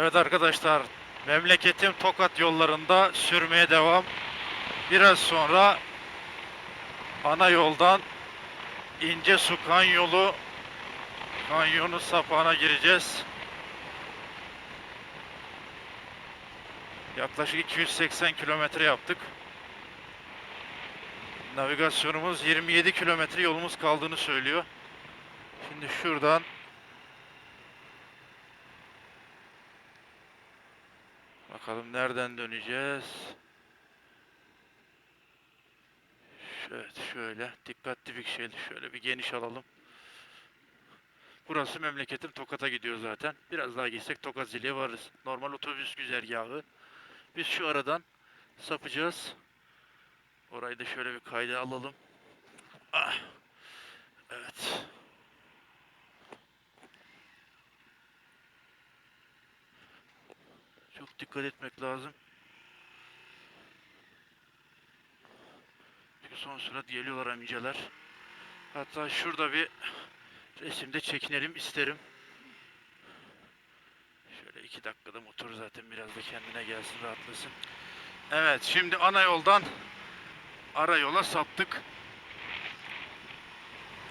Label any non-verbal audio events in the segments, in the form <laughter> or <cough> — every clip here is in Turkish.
Evet arkadaşlar, memleketim Tokat yollarında sürmeye devam. Biraz sonra ana yoldan İnce Su Kanyolu kanyonu sapağına gireceğiz. Yaklaşık 280 kilometre yaptık. Navigasyonumuz 27 kilometre yolumuz kaldığını söylüyor. Şimdi şuradan Bakalım nereden döneceğiz? Evet şöyle dikkatli bir şey şöyle bir geniş alalım. Burası memleketim Tokat'a gidiyor zaten. Biraz daha gitsek Tokat Zili'ye varırız. Normal otobüs güzergahı. Biz şu aradan sapacağız. Orayı da şöyle bir kayda alalım. Ah. Evet. Dikkat etmek lazım. Çünkü son sürat geliyorlar amcalar. Hatta şurada bir resimde çekinelim isterim. Şöyle iki dakikada motor zaten biraz da kendine gelsin rahatlasın. Evet şimdi ana yoldan ara yola saptık.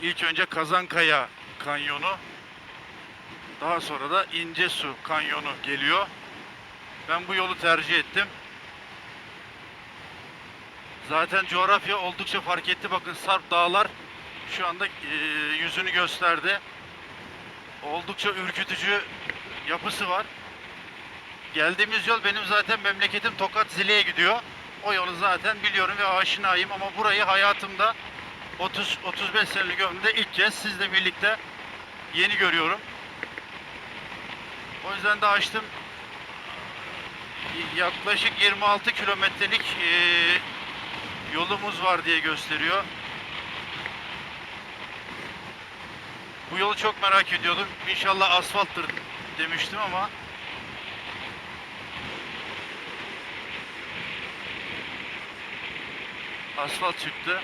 İlk önce Kazankaya kanyonu. Daha sonra da İncesu kanyonu geliyor. Ben bu yolu tercih ettim. Zaten coğrafya oldukça fark etti. Bakın Sarp Dağlar şu anda e, yüzünü gösterdi. Oldukça ürkütücü yapısı var. Geldiğimiz yol benim zaten memleketim Tokat Zile'ye gidiyor. O yolu zaten biliyorum ve aşinayım ama burayı hayatımda 30 35 senelik ömrümde ilk kez sizle birlikte yeni görüyorum. O yüzden de açtım yaklaşık 26 kilometrelik eee, yolumuz var diye gösteriyor. Bu yolu çok merak ediyordum. İnşallah asfalttır demiştim ama asfalt çıktı.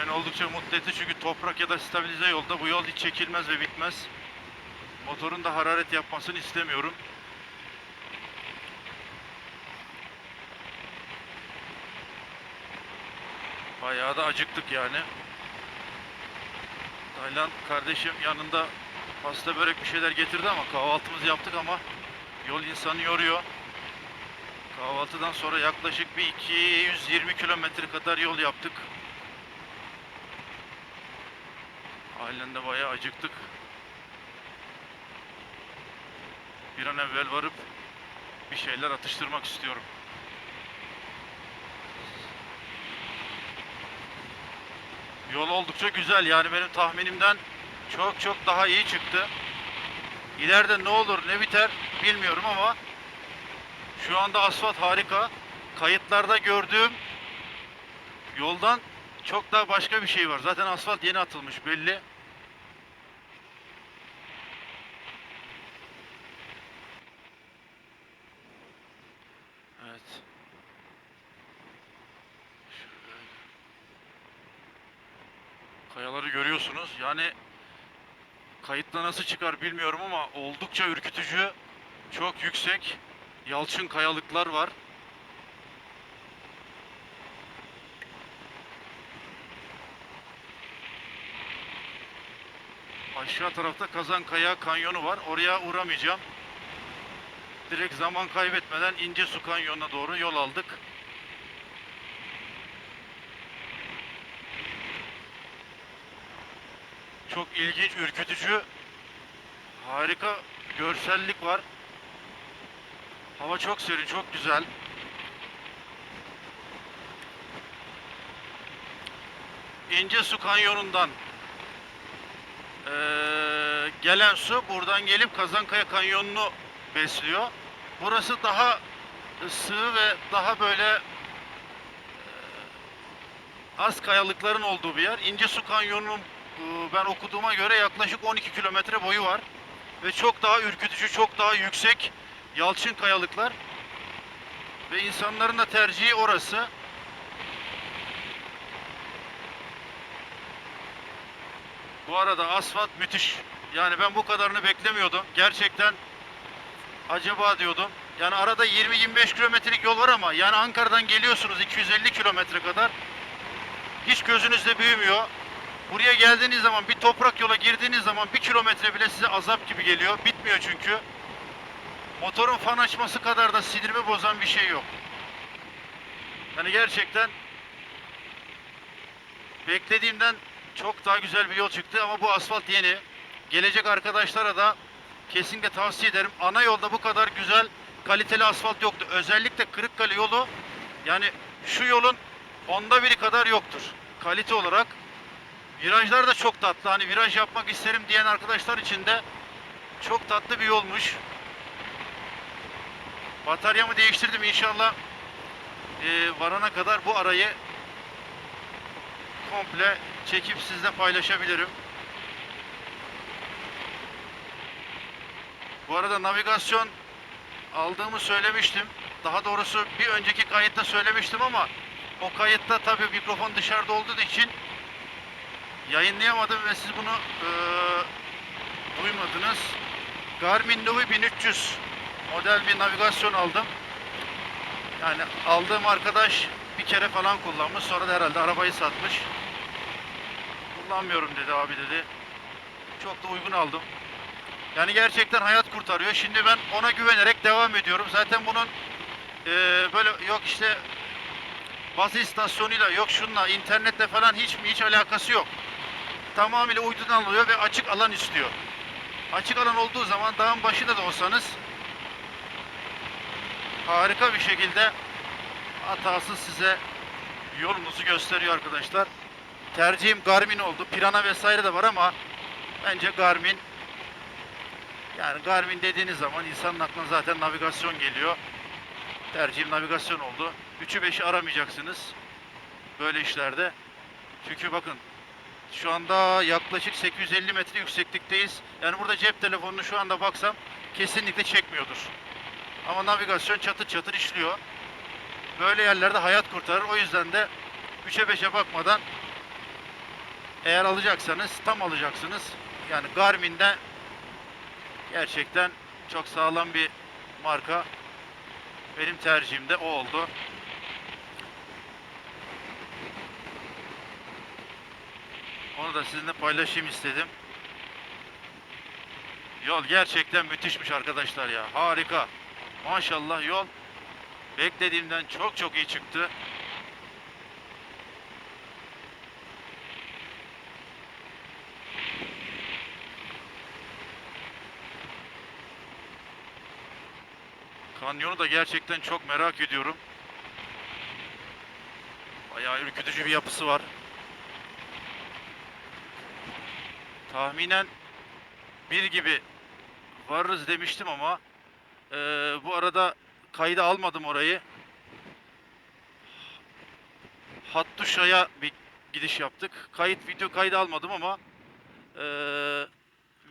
Beni oldukça mutlu etti çünkü toprak ya da stabilize yolda bu yol hiç çekilmez ve bitmez. Motorun da hararet yapmasını istemiyorum. Bayağı da acıktık yani. Taylan kardeşim yanında pasta börek bir şeyler getirdi ama kahvaltımızı yaptık ama yol insanı yoruyor. Kahvaltıdan sonra yaklaşık bir 220 kilometre kadar yol yaptık. Halen de bayağı acıktık. Bir an evvel varıp bir şeyler atıştırmak istiyorum. Yol oldukça güzel yani benim tahminimden çok çok daha iyi çıktı. İleride ne olur ne biter bilmiyorum ama şu anda asfalt harika. Kayıtlarda gördüğüm yoldan çok daha başka bir şey var. Zaten asfalt yeni atılmış belli. Evet. Şöyle. Kayaları görüyorsunuz. Yani kayıtla nasıl çıkar bilmiyorum ama oldukça ürkütücü. Çok yüksek. Yalçın kayalıklar var. Aşağı tarafta Kazankaya kanyonu var. Oraya uğramayacağım. Direkt zaman kaybetmeden İnce Su Kanyonu'na doğru yol aldık. Çok ilginç, ürkütücü, harika görsellik var. Hava çok serin, çok güzel. İnce Su Kanyonu'ndan eee, gelen su buradan gelip Kazankaya Kanyonu'nu besliyor. Burası daha sığ ve daha böyle az kayalıkların olduğu bir yer. İnce Su Kanyonu'nun ben okuduğuma göre yaklaşık 12 kilometre boyu var. Ve çok daha ürkütücü, çok daha yüksek yalçın kayalıklar. Ve insanların da tercihi orası. Bu arada asfalt müthiş. Yani ben bu kadarını beklemiyordum. Gerçekten acaba diyordum. Yani arada 20-25 kilometrelik yol var ama yani Ankara'dan geliyorsunuz 250 kilometre kadar. Hiç gözünüzde büyümüyor. Buraya geldiğiniz zaman bir toprak yola girdiğiniz zaman bir kilometre bile size azap gibi geliyor. Bitmiyor çünkü. Motorun fan açması kadar da sinirimi bozan bir şey yok. Yani gerçekten beklediğimden çok daha güzel bir yol çıktı ama bu asfalt yeni. Gelecek arkadaşlara da kesinlikle tavsiye ederim. Ana yolda bu kadar güzel kaliteli asfalt yoktu. Özellikle Kırıkkale yolu yani şu yolun onda biri kadar yoktur. Kalite olarak. Virajlar da çok tatlı. Hani viraj yapmak isterim diyen arkadaşlar için de çok tatlı bir yolmuş. Bataryamı değiştirdim inşallah. Ee, varana kadar bu arayı komple çekip sizle paylaşabilirim. Bu arada navigasyon aldığımı söylemiştim. Daha doğrusu bir önceki kayıtta söylemiştim ama o kayıtta tabii mikrofon dışarıda olduğu için yayınlayamadım ve siz bunu eee, duymadınız. Garmin Nuvi 1300 model bir navigasyon aldım. Yani aldığım arkadaş bir kere falan kullanmış. Sonra da herhalde arabayı satmış. Kullanmıyorum dedi abi dedi. Çok da uygun aldım. Yani gerçekten hayat kurtarıyor. Şimdi ben ona güvenerek devam ediyorum. Zaten bunun eee, böyle yok işte baz istasyonuyla yok şunla internetle falan hiç hiç alakası yok. Tamamıyla uydudan alıyor ve açık alan istiyor. Açık alan olduğu zaman dağın başında da olsanız harika bir şekilde hatasız size yolunuzu gösteriyor arkadaşlar. Tercihim Garmin oldu. Pirana vesaire de var ama bence Garmin yani Garmin dediğiniz zaman insanın aklına zaten navigasyon geliyor. Tercihim navigasyon oldu. 3'ü 5'i aramayacaksınız. Böyle işlerde. Çünkü bakın şu anda yaklaşık 850 metre yükseklikteyiz. Yani burada cep telefonunu şu anda baksam kesinlikle çekmiyordur. Ama navigasyon çatır çatır işliyor. Böyle yerlerde hayat kurtarır. O yüzden de 3'e 5'e bakmadan eğer alacaksanız tam alacaksınız. Yani Garmin'de gerçekten çok sağlam bir marka. Benim tercihim de o oldu. Onu da sizinle paylaşayım istedim. Yol gerçekten müthişmiş arkadaşlar ya. Harika. Maşallah yol beklediğimden çok çok iyi çıktı. Kanyonu da gerçekten çok merak ediyorum. Bayağı ürkütücü bir yapısı var. Tahminen bir gibi varırız demiştim ama eee, bu arada kayda almadım orayı. Hattuşa'ya bir gidiş yaptık. Kayıt video kaydı almadım ama eee,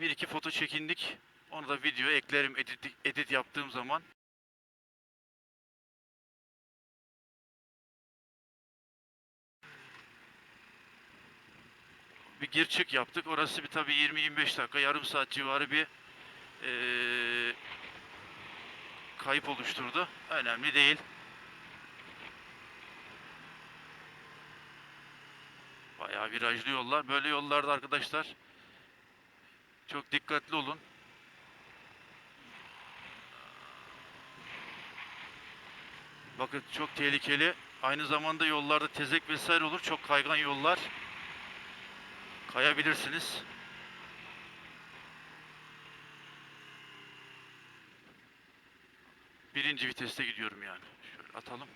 bir iki foto çekindik. Onu da video eklerim edit, edit yaptığım zaman. Bir gir çık yaptık. Orası bir tabii 20-25 dakika, yarım saat civarı bir eee, kayıp oluşturdu. Önemli değil. Bayağı virajlı yollar. Böyle yollarda arkadaşlar çok dikkatli olun. Bakın çok tehlikeli. Aynı zamanda yollarda tezek vesaire olur. Çok kaygan yollar. Kayabilirsiniz. Birinci viteste gidiyorum yani. Şöyle atalım.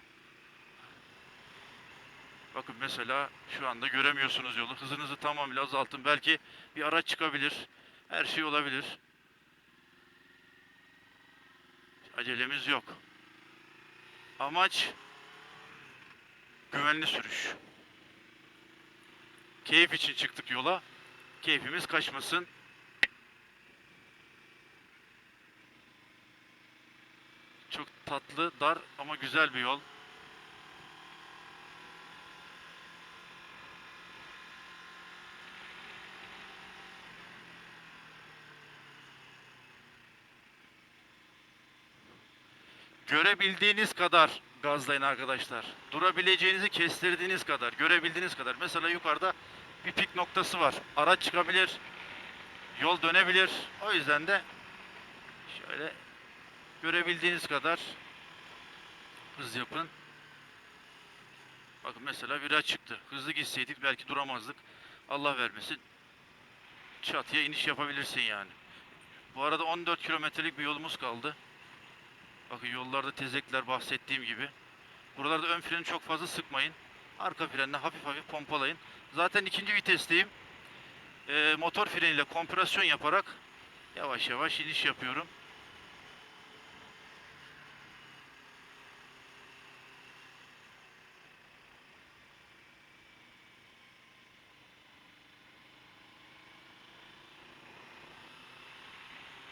Bakın mesela şu anda göremiyorsunuz yolu. Hızınızı tamamıyla azaltın. Belki bir araç çıkabilir. Her şey olabilir. Acelemiz yok. Amaç güvenli sürüş. Keyif için çıktık yola. Keyfimiz kaçmasın. Çok tatlı, dar ama güzel bir yol. görebildiğiniz kadar gazlayın arkadaşlar. Durabileceğinizi kestirdiğiniz kadar, görebildiğiniz kadar. Mesela yukarıda bir pik noktası var. Araç çıkabilir, yol dönebilir. O yüzden de şöyle görebildiğiniz kadar hız yapın. Bakın mesela viraj çıktı. Hızlı gitseydik belki duramazdık. Allah vermesin. Çatıya iniş yapabilirsin yani. Bu arada 14 kilometrelik bir yolumuz kaldı. Bakın yollarda tezekler bahsettiğim gibi. Buralarda ön freni çok fazla sıkmayın. Arka frenle hafif hafif pompalayın. Zaten ikinci vitesteyim. Ee, motor freniyle kompresyon yaparak yavaş yavaş iniş yapıyorum.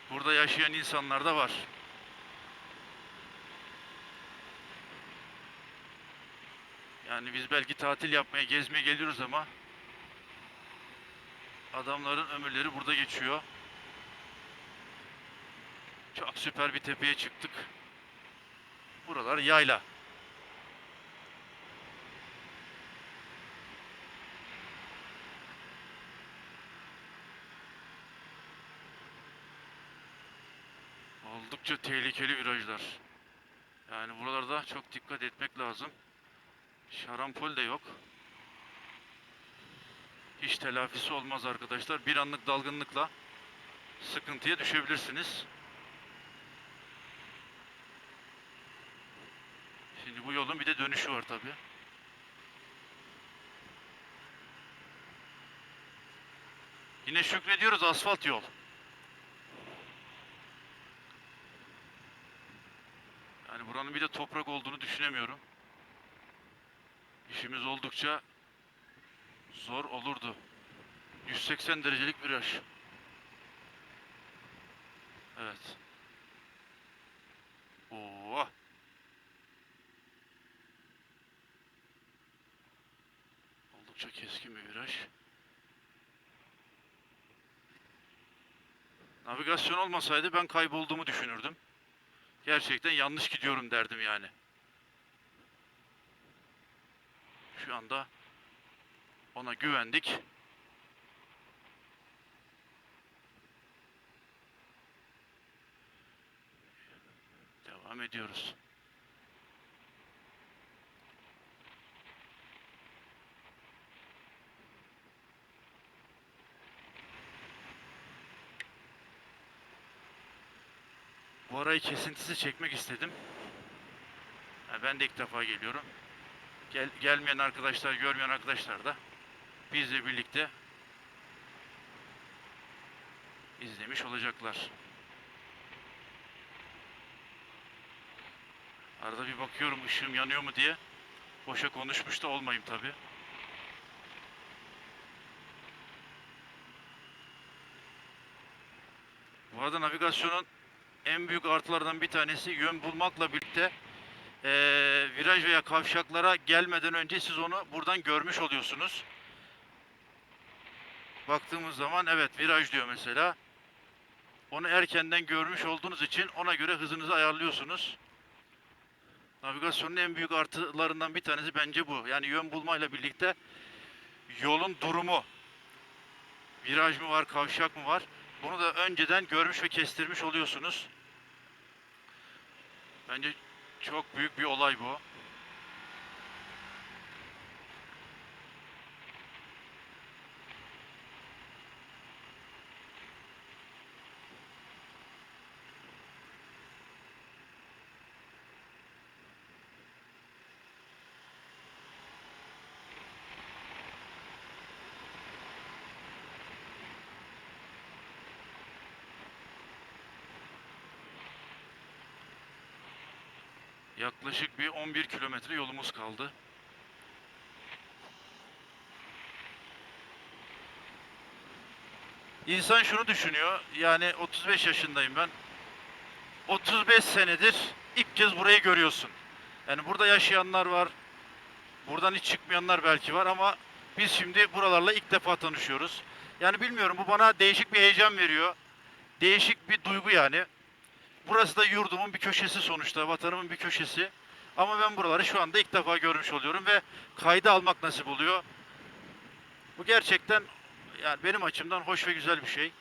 Burada yaşayan insanlar da var. Yani biz belki tatil yapmaya, gezmeye geliyoruz ama adamların ömürleri burada geçiyor. Çok süper bir tepeye çıktık. Buralar yayla. Oldukça tehlikeli virajlar. Yani buralarda çok dikkat etmek lazım. Şarampol de yok. Hiç telafisi olmaz arkadaşlar. Bir anlık dalgınlıkla sıkıntıya düşebilirsiniz. Şimdi bu yolun bir de dönüşü var tabi. Yine şükrediyoruz asfalt yol. Yani buranın bir de toprak olduğunu düşünemiyorum. İşimiz oldukça zor olurdu. 180 derecelik viraj. Evet. Oo. Oldukça keskin bir viraj. Navigasyon olmasaydı ben kaybolduğumu düşünürdüm. Gerçekten yanlış gidiyorum derdim yani. Şu anda ona güvendik. Devam ediyoruz. Bu arayı kesintisi çekmek istedim. Ben de ilk defa geliyorum. Gel, gelmeyen arkadaşlar, görmeyen arkadaşlar da bizle birlikte izlemiş olacaklar. Arada bir bakıyorum ışığım yanıyor mu diye. Boşa konuşmuş da olmayayım tabi. Bu arada navigasyonun en büyük artılardan bir tanesi yön bulmakla birlikte eee, viraj veya kavşaklara gelmeden önce siz onu buradan görmüş oluyorsunuz. Baktığımız zaman evet viraj diyor mesela. Onu erkenden görmüş olduğunuz için ona göre hızınızı ayarlıyorsunuz. Navigasyonun en büyük artılarından bir tanesi bence bu. Yani yön bulmayla birlikte yolun durumu. Viraj mı var, kavşak mı var? Bunu da önceden görmüş ve kestirmiş oluyorsunuz. Bence çok büyük bir olay bu. Yaklaşık bir 11 kilometre yolumuz kaldı. İnsan şunu düşünüyor. Yani 35 yaşındayım ben. 35 senedir ilk kez burayı görüyorsun. Yani burada yaşayanlar var. Buradan hiç çıkmayanlar belki var ama biz şimdi buralarla ilk defa tanışıyoruz. Yani bilmiyorum bu bana değişik bir heyecan veriyor. Değişik bir duygu yani. Burası da yurdumun bir köşesi sonuçta, vatanımın bir köşesi. Ama ben buraları şu anda ilk defa görmüş oluyorum ve kayda almak nasip oluyor. Bu gerçekten yani benim açımdan hoş ve güzel bir şey.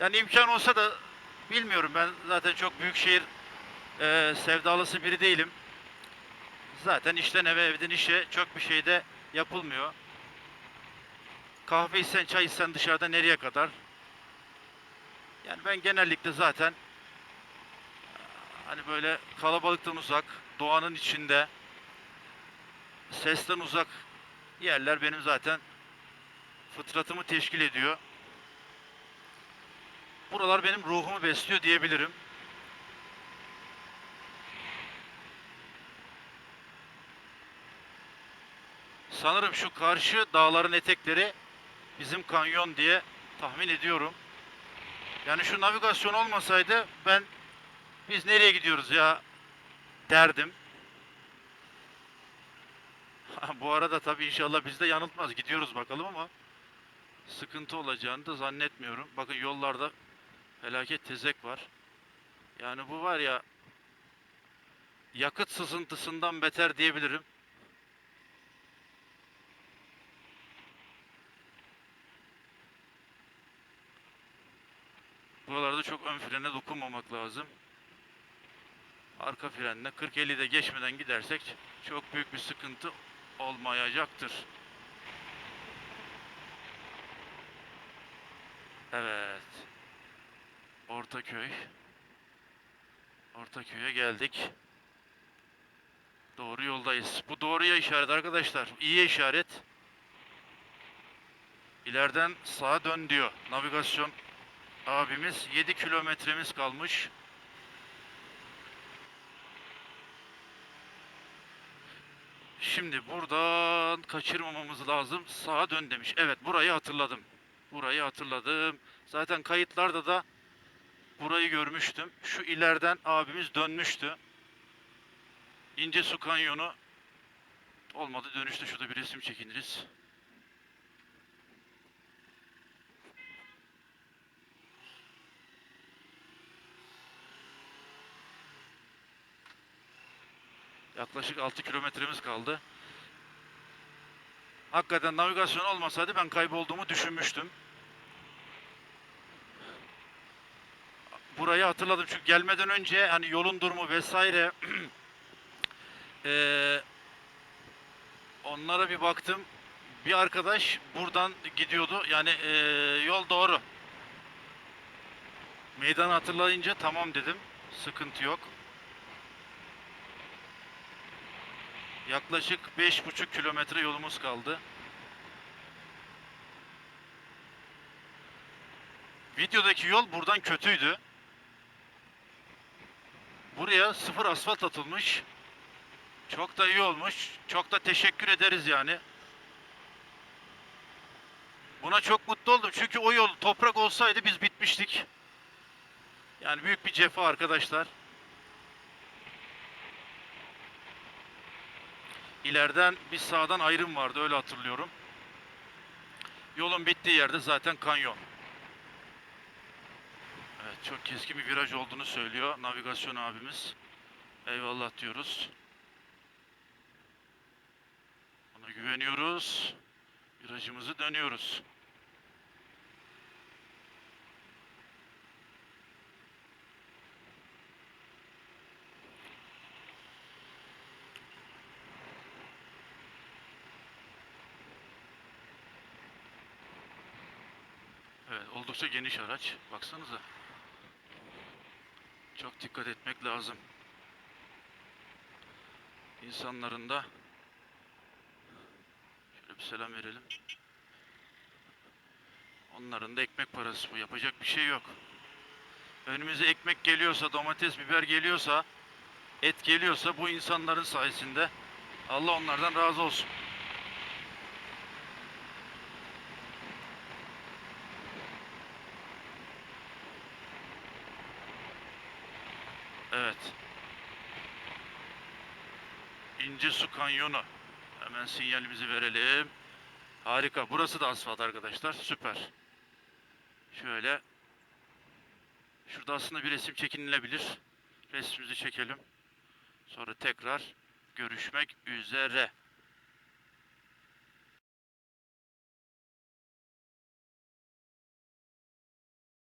Yani imkan olsa da bilmiyorum ben zaten çok büyük şehir e, sevdalısı biri değilim. Zaten işten eve evden işe çok bir şey de yapılmıyor. Kahve içsen çay içsen dışarıda nereye kadar? Yani ben genellikle zaten hani böyle kalabalıktan uzak, doğanın içinde, sesten uzak yerler benim zaten fıtratımı teşkil ediyor. Buralar benim ruhumu besliyor diyebilirim. Sanırım şu karşı dağların etekleri bizim kanyon diye tahmin ediyorum. Yani şu navigasyon olmasaydı ben biz nereye gidiyoruz ya derdim. <laughs> Bu arada tabii inşallah bizde yanıltmaz. Gidiyoruz bakalım ama sıkıntı olacağını da zannetmiyorum. Bakın yollarda felaket tezek var. Yani bu var ya yakıt sızıntısından beter diyebilirim. Buralarda çok ön frene dokunmamak lazım. Arka frenle 40-50'de geçmeden gidersek çok büyük bir sıkıntı olmayacaktır. Evet. Ortaköy. Ortaköy'e geldik. Doğru yoldayız. Bu doğruya işaret arkadaşlar. İyi işaret. İleriden sağa dön diyor. Navigasyon abimiz 7 kilometremiz kalmış. Şimdi buradan kaçırmamamız lazım. Sağa dön demiş. Evet burayı hatırladım. Burayı hatırladım. Zaten kayıtlarda da burayı görmüştüm. Şu ileriden abimiz dönmüştü. İnce Su Kanyonu olmadı dönüşte şurada bir resim çekiniriz. Yaklaşık 6 kilometremiz kaldı. Hakikaten navigasyon olmasaydı ben kaybolduğumu düşünmüştüm. Burayı hatırladım çünkü gelmeden önce hani yolun durumu vesaire <clears throat> eee, onlara bir baktım. Bir arkadaş buradan gidiyordu. Yani eee, yol doğru. Meydanı hatırlayınca tamam dedim. Sıkıntı yok. Yaklaşık 5,5 kilometre yolumuz kaldı. Videodaki yol buradan kötüydü. Buraya sıfır asfalt atılmış. Çok da iyi olmuş. Çok da teşekkür ederiz yani. Buna çok mutlu oldum. Çünkü o yol toprak olsaydı biz bitmiştik. Yani büyük bir cefa arkadaşlar. İleriden bir sağdan ayrım vardı öyle hatırlıyorum. Yolun bittiği yerde zaten kanyon. Evet çok keskin bir viraj olduğunu söylüyor navigasyon abimiz. Eyvallah diyoruz. Ona güveniyoruz. Virajımızı dönüyoruz. Evet, oldukça geniş araç. Baksanıza. Çok dikkat etmek lazım. İnsanların da şöyle bir selam verelim. Onların da ekmek parası bu. Yapacak bir şey yok. Önümüze ekmek geliyorsa, domates, biber geliyorsa, et geliyorsa bu insanların sayesinde Allah onlardan razı olsun. Evet. İnce Su Kanyonu. Hemen sinyalimizi verelim. Harika. Burası da asfalt arkadaşlar. Süper. Şöyle. Şurada aslında bir resim çekinilebilir. Resmimizi çekelim. Sonra tekrar görüşmek üzere.